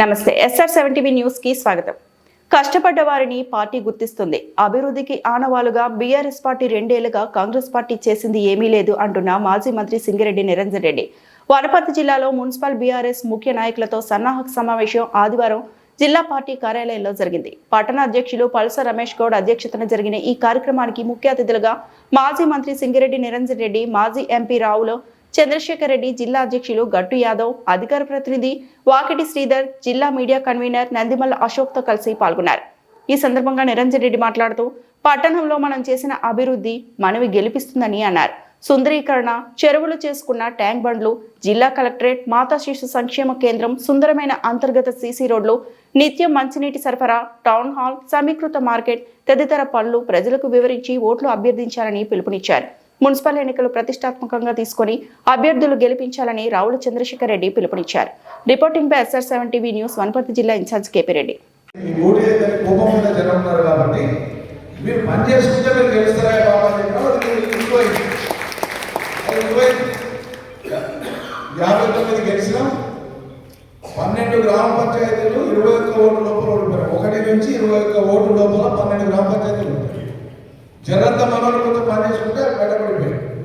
నమస్తే ఎస్ఆర్ సెవెంటీవీ న్యూస్కి స్వాగతం. కష్టపడ్డ వారిని పార్టీ గుర్తిస్తుంది. అభివృద్ధికి ఆనవాలుగా బీఆర్ఎస్ పార్టీ రెండేళ్ళుగా కాంగ్రెస్ పార్టీ చేసింది ఏమీ లేదు అంటున్న మాజీ మంత్రి సింగిరెడ్డి నిరంజన్ రెడ్డి. వనపర్తి జిల్లాలో మున్సిపల్ బీఆర్ఎస్ ముఖ్య నాయకులతో సన్నాహక సమావేశం ఆదివారం జిల్లా పార్టీ కార్యాలయంలో జరిగింది. పట్టణ అధ్యక్షులు పల్స రమేష్ గౌడ్ అధ్యక్షతన జరిగిన ఈ కార్యక్రమానికి ముఖ్య అతిథులుగా మాజీ మంత్రి సింగిరెడ్డి నిరంజన్ రెడ్డి మాజీ ఎంపీ రావులో చంద్రశేఖర్ రెడ్డి జిల్లా అధ్యక్షులు గట్టు యాదవ్ అధికార ప్రతినిధి వాకిటి శ్రీధర్ జిల్లా మీడియా కన్వీనర్ నందిమల్ల అశోక్తో కలిసి పాల్గొన్నారు. ఈ సందర్భంగా నిరంజన్ రెడ్డి మాట్లాడుతూ పట్టణంలో మనం చేసిన అభివృద్ధి మనవి గెలిపిస్తుందని అన్నారు. సుందరీకరణ చెరువులు చేసుకున్న ట్యాంక్ బండ్లు జిల్లా కలెక్టరేట్ మాతా శిశు సంక్షేమ కేంద్రం సుందరమైన అంతర్గత సీసీ రోడ్లు నిత్యం మంచినీటి సరఫరా టౌన్ హాల్ సమీకృత మార్కెట్ తదితర పనులు ప్రజలకు వివరించి ఓట్లు అభ్యర్థించాలని పిలుపునిచ్చారు. మున్సిపల్ ఎన్నికలు ప్రతిష్టాత్మకంగా తీసుకుని అభ్యర్థులు గెలిపించాలని రావుల చంద్రశేఖర్ రెడ్డి పిలుపునిచ్చారు. Reporting by SR seven TV news Wanaparthy జిల్లా ఇన్ఛార్జ్ కేపీ రెడ్డి. కాబట్టి మీరు పని చేసుకుంటే మీరు గెలుస్తారా బాబా యాభై తొమ్మిది గెలిచినాం పన్నెండు గ్రామ పంచాయతీలు ఇరవై ఒక్క ఓటు లోపల ఓడిపోయారు ఒకటి నుంచి ఇరవై ఒక్క ఓటు లోపల పన్నెండు గ్రామ పంచాయతీలు ఉంటాయి జనంతా మనోళ్ళతో పని చేసుకుంటే